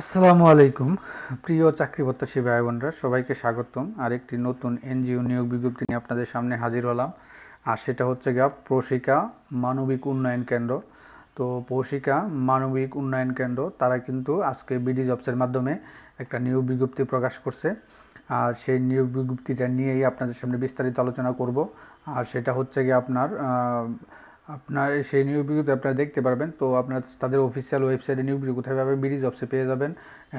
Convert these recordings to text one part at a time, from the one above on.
আসসালামু আলাইকুম। প্রিয় চাকরি প্রত্যাশী ভাই বোনরা সবাইকে স্বাগতম। আর একটি নতুন এনজিও নিয়োগ বিজ্ঞপ্তি নিয়ে আপনাদের সামনে হাজির হলাম। আর সেটা হচ্ছে গিয়া প্রশিকা মানবিক উন্নয়ন কেন্দ্র। তো প্রশিকা মানবিক উন্নয়ন কেন্দ্র, তারা কিন্তু আজকে বিডি জবসের মাধ্যমে একটা নিয়োগ বিজ্ঞপ্তি প্রকাশ করছে। আর সেই নিয়োগ বিজ্ঞপ্তিটা নিয়েই আপনাদের সামনে বিস্তারিত আলোচনা করব। আর সেটা হচ্ছে গিয়ে আপনার আপনার সেই নিয়োগ বিজ্ঞপ্তি আপনারা দেখতে পারবেন। তো আপনার তাদের অফিসিয়াল ওয়েবসাইটে নিয়োগ বিজ্ঞপ্তি কোথায় পাবেন? বিডি জবসে পেয়ে যাবেন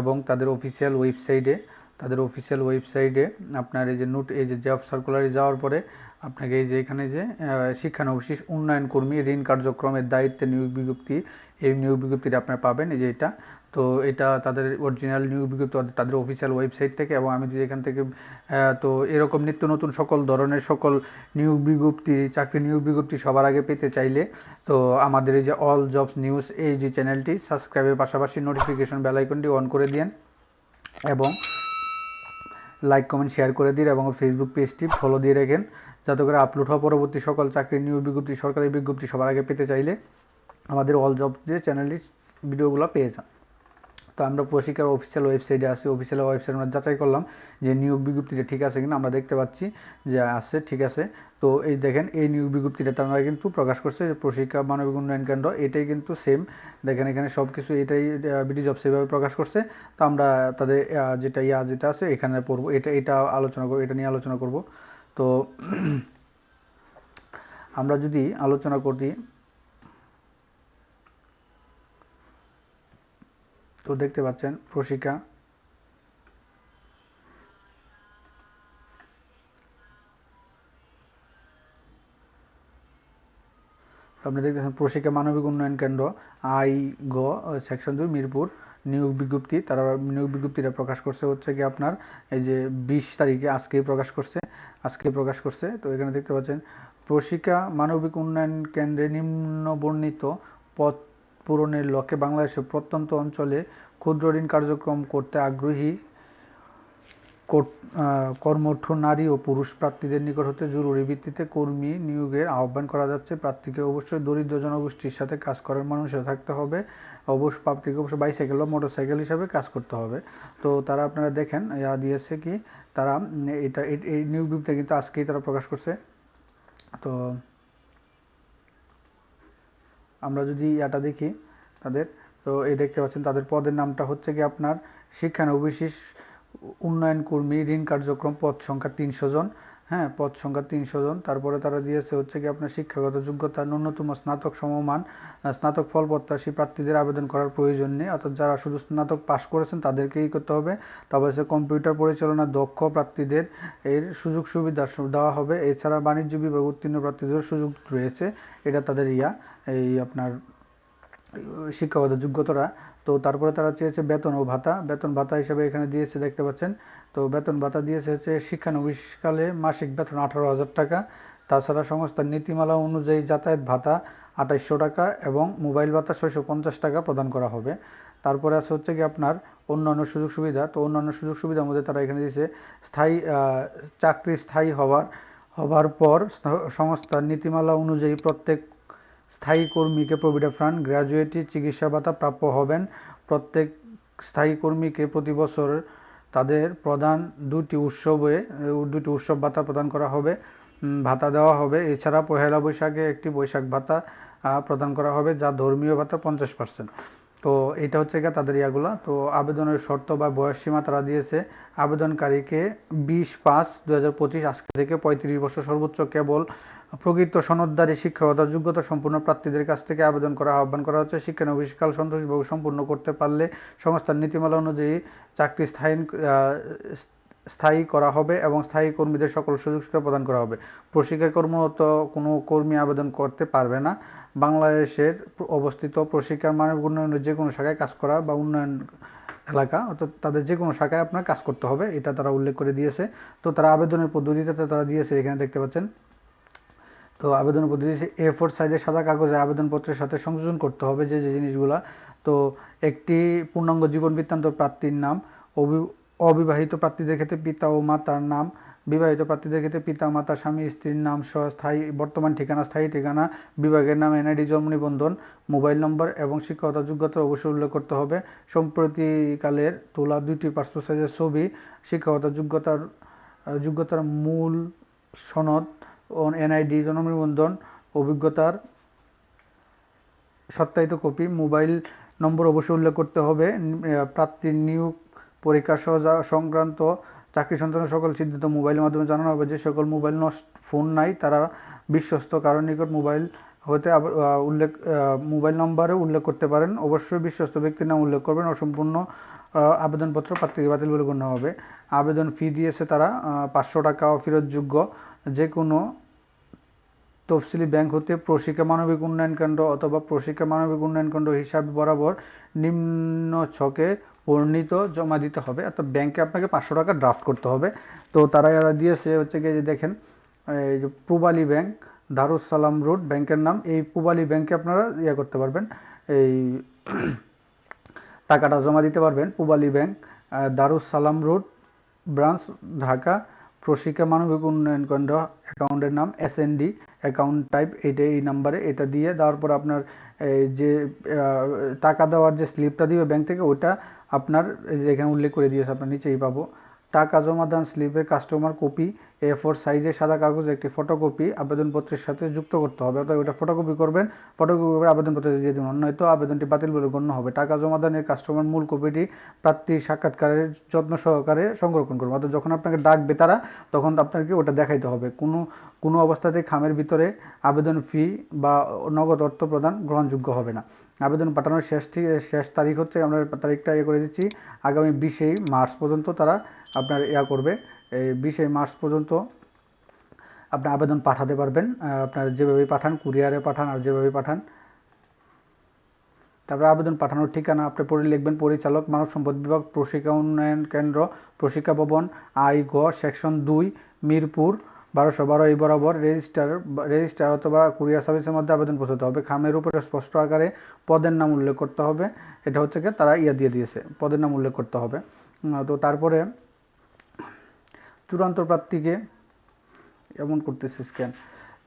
এবং তাদের অফিসিয়াল ওয়েবসাইটে তাদের অফিসিয়াল ওয়েবসাইটে আপনার এই যে নোট এই যে জব সার্কুলারে যাওয়ার পরে আপনাকে এই যে এখানে যে শিক্ষা শিক্ষানবিশ উন্নয়ন কর্মী ঋণ কার্যক্রমের দায়িত্বে নিয়োগ বিজ্ঞপ্তি, এই নিয়োগ বিজ্ঞপ্তিটা আপনারা পাবেন। এই যে এটা তো এটা তাদের অরিজিনাল নিউ বিজ্ঞপ্তি, তাদের অফিসিয়াল ওয়েবসাইট থেকে এবং আমি যদি এখান থেকে তো এরকম নিত্য নতুন সকল ধরনের সকল নিয়োগ বিজ্ঞপ্তি, চাকরি নিয়োগ বিজ্ঞপ্তি সবার আগে পেতে চাইলে, তো আমাদের এই যে অল জবস নিউজ এই যে চ্যানেলটি সাবস্ক্রাইবের পাশাপাশি নোটিফিকেশন বেল আইকনটি অন করে দিন এবং লাইক কমেন্ট শেয়ার করে দিন এবং ফেসবুক পেজটি ফলো দিয়ে রাখেন যাতে করে আপলোড হওয়া পরবর্তী সকল চাকরির নিয়োগ বিজ্ঞপ্তি, সরকারি বিজ্ঞপ্তি সবার আগে পেতে চাইলে আমাদের অল জব যে চ্যানেলটি ভিডিওগুলো পেয়ে যান। তো আমরা প্রশিক্ষার অফিসিয়াল ওয়েবসাইটে আসি অফিসিয়াল ওয়েবসাইট আমরা যাচাই করলাম যে নিয়োগ বিজ্ঞপ্তিটা ঠিক আছে কিনা, আমরা দেখতে পাচ্ছি যে আছে, ঠিক আছে। তো এই দেখেন, এই নিয়োগ বিজ্ঞপ্তিটা তারা কিন্তু প্রকাশ করছে, যে প্রশিক্ষা মানবিক উন্নয়ন কেন্দ্র, এটাই কিন্তু সেম দেখেন এখানে সব কিছু এটাই বিডি জব সেভাবে প্রকাশ করছে। তো আমরা তাদের যেটা ইয়া যেটা আছে, এখানে পড়ব। এটা এটা আলোচনা করব, এটা নিয়ে আলোচনা করব। তো আমরা যদি আলোচনা করি তো দেখতে পাচ্ছেন প্রশিকা আপনি দেখতেছেন প্রশিকা মানবিক উন্নয়ন কেন্দ্র, আই গ, সেকশন দুই, মিরপুর। নিয়োগ বিজ্ঞপ্তি, তারা নিয়োগ বিজ্ঞপ্তিটা প্রকাশ করছে হচ্ছে কি আপনার, এই যে বিশ তারিখে আজকেই প্রকাশ করছে আজকে প্রকাশ করছে। তো এখানে দেখতে পাচ্ছেন প্রশিকা মানবিক উন্নয়ন কেন্দ্রে নিম্ন বর্ণিত পদ পূরণের লক্ষ্যে বাংলাদেশের প্রত্যন্ত অঞ্চলে ক্ষুদ্র ঋণ কার্যক্রম করতে আগ্রহী কর- কর্মঠ নারী ও পুরুষ প্রার্থীদের নিকট হতে জরুরি ভিত্তিতে কর্মী নিয়োগের আহ্বান করা যাচ্ছে। প্রার্থীকে অবশ্যই দরিদ্র জনগোষ্ঠীর সাথে কাজ করার মানুষও থাকতে হবে। অবশ্য প্রার্থীকে অবশ্যই বাইসাইকেল বা মোটরসাইকেল হিসাবে কাজ করতে হবে। তো তারা আপনারা দেখেন, ইয়া দিয়েছে কি, তারা এটা এই- এই নিয়োগ বিজ্ঞপ্তি কিন্তু আজকেই তারা প্রকাশ করছে। তো আমরা যদি ইয়াটা দেখি তাদের, তো এই দেখতে পাচ্ছেন তাদের পদের নামটা হচ্ছে কি আপনার শিক্ষানবিশেষ উন্নয়ন কর্মী ঋণ কার্যক্রম পদ সংখ্যা তিনশো জন। হ্যাঁ পদ সংখ্যা তিনশো জন। তারপরে তারা দিয়েছে হচ্ছে কি আপনার শিক্ষাগত যোগ্যতা, ন্যূনতম স্নাতক সমমান স্নাতক ফল প্রত্যাশী প্রার্থীদের আবেদন করার প্রয়োজন নেই। অর্থাৎ যারা শুধু স্নাতক পাশ করেছেন তাদেরকেই করতে হবে। তারপরে হচ্ছে কম্পিউটার পরিচালনা দক্ষ প্রার্থীদের এর সুযোগ সুবিধা দেওয়া হবে। এছাড়া বাণিজ্য বিভাগ উত্তীর্ণ প্রার্থীদের সুযোগ রয়েছে। এটা তাদের ইয়া, এই আপনার শিক্ষাগত যোগ্যতারা তো তারপরে তারা চেয়েছে বেতন ও ভাতা। বেতন ভাতা হিসেবে এখানে দিয়েছে, দেখতে পাচ্ছেন। তো বেতন ভাতা দিয়েছে হচ্ছে শিক্ষানবিশকালে মাসিক বেতন আঠারো হাজার টাকা। তাছাড়া সংস্থার নীতিমালা অনুযায়ী যাতায়াত ভাতা আঠাইশশো টাকা এবং মোবাইল ভাতা ছয়শো পঞ্চাশ টাকা প্রদান করা হবে। তারপরে আছে হচ্ছে কি আপনার অন্যান্য সুযোগ সুবিধা। তো অন্যান্য সুযোগ সুবিধার মধ্যে তারা এখানে দিয়েছে স্থায়ী চাকরি স্থায়ী হওয়ার হবার পর সংস্থার নীতিমালা অনুযায়ী প্রত্যেক স্থায়ী কর্মীকে প্রভিডেন্ট ফান্ড গ্র্যাজুয়েটি চিকিৎসা ভাতা প্রাপ্য হবেন। প্রত্যেক স্থায়ী কর্মীকে প্রতি বছর তাদের প্রধান দুটি উৎসবে দুটি উৎসব ভাতা প্রদান করা হবে ভাতা দেওয়া হবে। এছাড়া পহেলা বৈশাখে একটি বৈশাখ ভাতা প্রদান করা হবে, যা ধর্মীয় ভাতা পঞ্চাশ পার্সেন্ট তো এটা হচ্ছে গিয়ে তাদের ইয়াগুলা। তো আবেদনের শর্ত বা বয়স সীমা তারা দিয়েছে। আবেদনকারীকে বিশ পাঁচ দু আজকে থেকে পঁয়ত্রিশ বছর সর্বোচ্চ কেবল প্রকৃত সনদদারী শিক্ষাগত যোগ্যতা সম্পূর্ণ প্রার্থীদের কাছ থেকে আবেদন করা আহ্বান করা হচ্ছে। শিক্ষানবিশকাল সন্তোষভাবে সম্পূর্ণ করতে পারলে সংস্থার নীতিমালা অনুযায়ী চাকরি স্থায়ী স্থায়ী করা হবে এবং স্থায়ী কর্মীদের সকল সুযোগ সুবিধা প্রদান করা হবে। প্রশিক্ষা কর্মরত কোনো কর্মী আবেদন করতে পারবে না। বাংলাদেশের অবস্থিত প্রশিক্ষার মানব উন্নয়নের যে কোনো শাখায় কাজ করা বা উন্নয়ন এলাকা অর্থাৎ তাদের যে কোনো শাখায় আপনার কাজ করতে হবে, এটা তারা উল্লেখ করে দিয়েছে। তো তারা আবেদনের পদ্ধতিতে তারা দিয়েছে, এখানে দেখতে পাচ্ছেন। তো আবেদন পদ্ধতি এ ফোর সাইজের সাদা কাগজে আবেদনপত্রের সাথে সংযোজন করতে হবে যে যে জিনিসগুলা। তো একটি পূর্ণাঙ্গ জীবন বৃত্তান্ত প্রার্থীর নাম, অবি- অবিবাহিত প্রার্থীদের ক্ষেত্রে পিতা ও মাতার নাম, বিবাহিত প্রার্থীদের ক্ষেত্রে পিতা, মাতা, স্বামী, স্ত্রীর নাম সহ স্থায়ী, বর্তমান ঠিকানা, স্থায়ী ঠিকানা, বিভাগের নাম এনআইডি জন্ম নিবন্ধন, মোবাইল নম্বর এবং শিক্ষকতা যোগ্যতা অবশ্যই উল্লেখ করতে হবে। সম্প্রতিকালের তোলা দুইটি পাসপোর্ট সাইজের ছবি, শিক্ষকতা যোগ্যতার যোগ্যতার মূল সনদ এনআইডি জন্ম নিবন্ধন অভিজ্ঞতার সত্যায়িত কপি, মোবাইল নম্বর অবশ্যই উল্লেখ করতে হবে প্রার্থীর নিয়োগ, পরীক্ষা সংক্রান্ত, চাকরি সন্তানের সকল সিদ্ধান্ত মোবাইলের মাধ্যমে জানানো হবে। যে সকল মোবাইল ফোন নাই, তারা বিশ্বস্ত কারণ নিকট মোবাইল হতে উল্লেখ মোবাইল নম্বরে উল্লেখ করতে পারেন। অবশ্যই বিশ্বস্ত ব্যক্তির নাম উল্লেখ করবেন। অসম্পূর্ণ আবেদনপত্র প্রার্থীকে বাতিল বলে গণ্য হবে। আবেদন ফি দিয়েছে তারা পাঁচশো টাকা ফেরতযোগ্য যে কোনো তফসিলি ব্যাংক হতে প্রশিক্ষা মানবিক উন্নয়ন কেন্দ্র অথবা প্রশিক্ষা মানবিক উন্নয়ন কেন্দ্র হিসাব বরাবর নিম্ন ছকে বর্ণিত জমা দিতে হবে। অর্থাৎ ব্যাংকে আপনাকে পাঁচশো টাকা ড্রাফট করতে হবে। তো তারা এরা দিয়েছে হচ্ছে গিয়ে যে দেখেন এই যে পূবালী ব্যাংক দারুস সালাম রোড ব্যাংকের নাম এই পূবালী ব্যাংকে আপনারা ইয়ে করতে পারবেন এই টাকাটা জমা দিতে পারবেন। পূবালী ব্যাংক আহ, দারুস সালাম রোড ব্রাঞ্চ ঢাকা প্রশিক্ষা মানবিক উন্নয়ন কেন্দ্র অ্যাকাউন্টের নাম S N D account type এটা এই নাম্বারে এটা দিয়ে দেওয়ার পর আপনার যে টাকা দেওয়ার যে স্লিপটা দিবে ব্যাংক থেকে, ওটা আপনার এখানে উল্লেখ করে দিয়েছে আপনার, নিচেই পাবো। টাকা জমা দান স্লিপের কাস্টমার কপি এ ফোর সাইজের সাদা কাগজ, একটি ফটোকপি আবেদনপত্রের সাথে যুক্ত করতে হবে। অর্থাৎ ওটা ফটোকপি করবেন ফটোকপি করে আবেদনপত্রে দিয়ে দেবেন। নয়তো আবেদনটি বাতিল বলে গণ্য হবে। টাকা জমা দানের কাস্টমার মূল কপিটি প্রার্থী সাক্ষাৎকারের যত্ন সহকারে সংরক্ষণ করবেন। অর্থাৎ যখন আপনাকে ডাকবে তারা, তখন আপনাকে ওটা দেখাইতে হবে। কোনো কোনো অবস্থাতে খামের ভিতরে আবেদন ফি বা নগদ অর্থ প্রদান গ্রহণযোগ্য হবে না। আবেদন পাঠানোর শেষ শেষ তারিখ হচ্ছে আমরা তারিখটা ইয়ে করে দিচ্ছি। আগামী বিশেই মার্চ পর্যন্ত তারা আপনার ইয়া করবে। এই বিশে মার্চ পর্যন্ত আপনি আবেদন পাঠাতে পারবেন। আপনার যেভাবে পাঠান, কুরিয়ারে পাঠান আর যেভাবে পাঠান। তারপরে আবেদন পাঠানোর ঠিকানা আপনি পড়ে লিখবেন, পরিচালক, মানব সম্পদ বিভাগ, প্রশিক্ষা উন্নয়ন কেন্দ্র, প্রশিক্ষা ভবন, আই গ, সেকশন দুই, মিরপুর। বারোশো বারো এই বরাবর রেজিস্টার রেজিস্টার অথবা কুরিয়ার সার্ভিসের মধ্যে আবেদন পৌঁছাতে হবে। খামের উপরে স্পষ্ট আকারে পদের নাম উল্লেখ করতে হবে। এটা হচ্ছে কি তারা ইয়া দিয়ে দিয়েছে, পদের নাম উল্লেখ করতে হবে। তো তারপরে চূড়ান্ত প্রার্থীকে এমন করতেছে স্ক্যান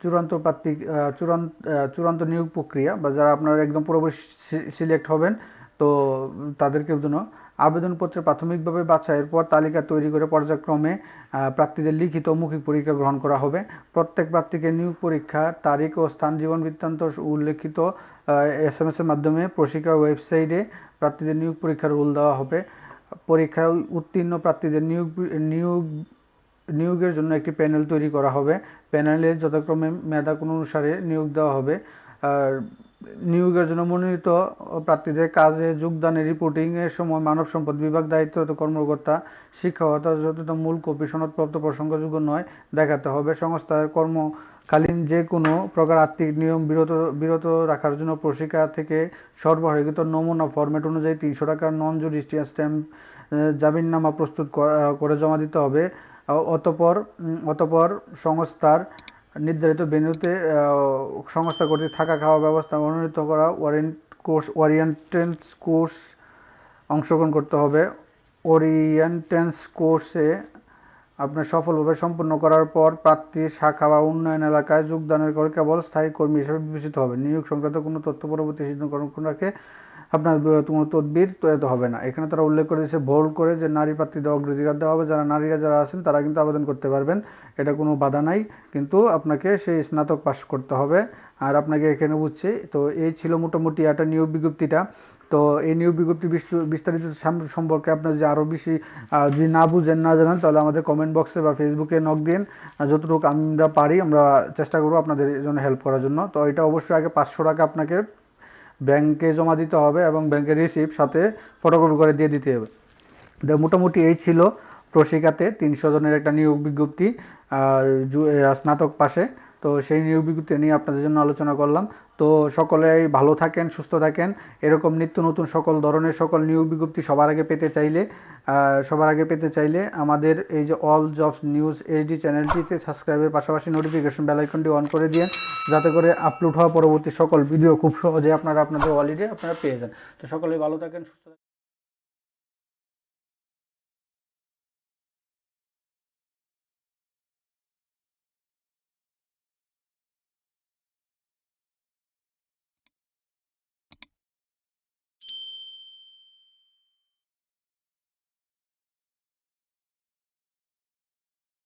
চূড়ান্ত প্রার্থী চূড়ান্ত চূড়ান্ত নিয়োগ প্রক্রিয়া বা যারা আপনারা একদম পুরোপুরি সিলেক্ট হবেন, তো তাদেরকে জন্য আবেদনপত্রে প্রাথমিকভাবে বাছাইয়ের পর তালিকা তৈরি করে পর্যায়ক্রমে প্রার্থীদের লিখিত মৌখিক পরীক্ষা গ্রহণ করা হবে। প্রত্যেক প্রার্থীকে নিয়োগ পরীক্ষা, তারিখ ও স্থান জীবন বৃত্তান্ত উল্লেখিত এস এম এস এর মাধ্যমে প্রশিক্ষা ওয়েবসাইটে প্রার্থীদের নিয়োগ পরীক্ষার রুল দেওয়া হবে। পরীক্ষায় উত্তীর্ণ প্রার্থীদের নিয়োগ নিয়োগ, নিয়োগের জন্য একটি প্যানেল তৈরি করা হবে। প্যানেলে যথাক্রমে মেধা কোনো অনুসারে নিয়োগ দেওয়া হবে। আর নিয়োগের জন্য মনোনীত প্রার্থীদের কাজে যোগদানের রিপোর্টিং এর সময় মানব সম্পদ বিভাগ দায়িত্বরত কর্মকর্তা, শিক্ষকতা যতটা মূল কপি সনদপ্রাপ্ত প্রসঙ্গযোগ্য নয়, দেখাতে হবে। সংস্থার কর্মকালীন যে কোনো প্রকার আর্থিক নিয়ম বিরত বিরত রাখার জন্য প্রশিক্ষা থেকে সরবরাহিত নমুনা ফরম্যাট অনুযায়ী তিনশো টাকার নন জুডিশিয়াল স্ট্যাম্প জামিননামা প্রস্তুত করে জমা দিতে হবে। অতপর অতপর সংস্থার নির্ধারিত ভেন্যুতে সংস্থা কর্তৃক থাকা খাওয়া ব্যবস্থা মনোনীত করা ওয়ারেন্ট কোর্স, ওরিয়েন্টেন্স কোর্স অংশগ্রহণ করতে হবে। ওরিয়েন্টেন্স কোর্সে আপনার সফলভাবে সম্পন্ন করার পর প্রার্থী, শাখা বা উন্নয়ন এলাকায় যোগদানের করে কেবল স্থায়ী কর্মী হিসেবে বিবেচিত হবে। নিয়োগ সংক্রান্ত কোনো তথ্য পরবর্তী সিদ্ধান্ত গ্রহণকে আপনার কোনো তদবির তৈরি হবে না। এখানে তারা উল্লেখ করে দিয়েছে ভোল করে যে নারী প্রার্থীদের অগ্রাধিকার দেওয়া হবে। যারা নারীরা যারা আছেন, তারা কিন্তু আবেদন করতে পারবেন। এটা কোনো বাধা নাই। কিন্তু আপনাকে সেই স্নাতক পাস করতে হবে। আর আপনাকে এখানে বুঝছে, তো এই ছিল মোটামুটি একটা নিয়োগ বিজ্ঞপ্তিটা। তো এই নিয়োগ বিজ্ঞপ্তি বিস্তারিত সম্পর্কে আপনার যদি আরও বেশি যদি না বুঝেন, না জানান, তাহলে আমাদের কমেন্ট বক্সে বা ফেসবুকে নক দিন। যতটুকু আমরা পারি, আমরা চেষ্টা করব আপনাদের জন্য হেল্প করার জন্য। তো এটা অবশ্যই আগে পাঁচশো টাকা আপনাকে ব্যাংকে জমা দিতে হবে এবং ব্যাংকের রিসিপ্ট সাথে ফটোকপি করে দিয়ে দিতে হবে। মোটামুটি এই ছিল প্রশিকাতে তিনশো জনের একটা নিয়োগ বিজ্ঞপ্তি, আর স্নাতক পাশে। তো সেই নিয়োগ বিজ্ঞপ্তি নিয়ে আপনাদের জন্য আলোচনা করলাম। তো সকলেই ভালো থাকেন, সুস্থ থাকেন। এরকম নিত্য নতুন সকল ধরনের সকল নিয়োগ বিজ্ঞপ্তি সবার আগে পেতে চাইলে সবার আগে পেতে চাইলে আমাদের এই যে অল জবস নিউজ এইচডি চ্যানেলটিতে সাবস্ক্রাইবের পাশাপাশি নোটিফিকেশন বেল আইকনটি অন করে দিন যাতে করে আপলোড হওয়া পরবর্তী সকল ভিডিও খুব সহজে আপনারা আপনাদের ওয়ালিডে আপনারা পেয়ে যান। তো সকলেই ভালো থাকেন, সুস্থ থাকেন।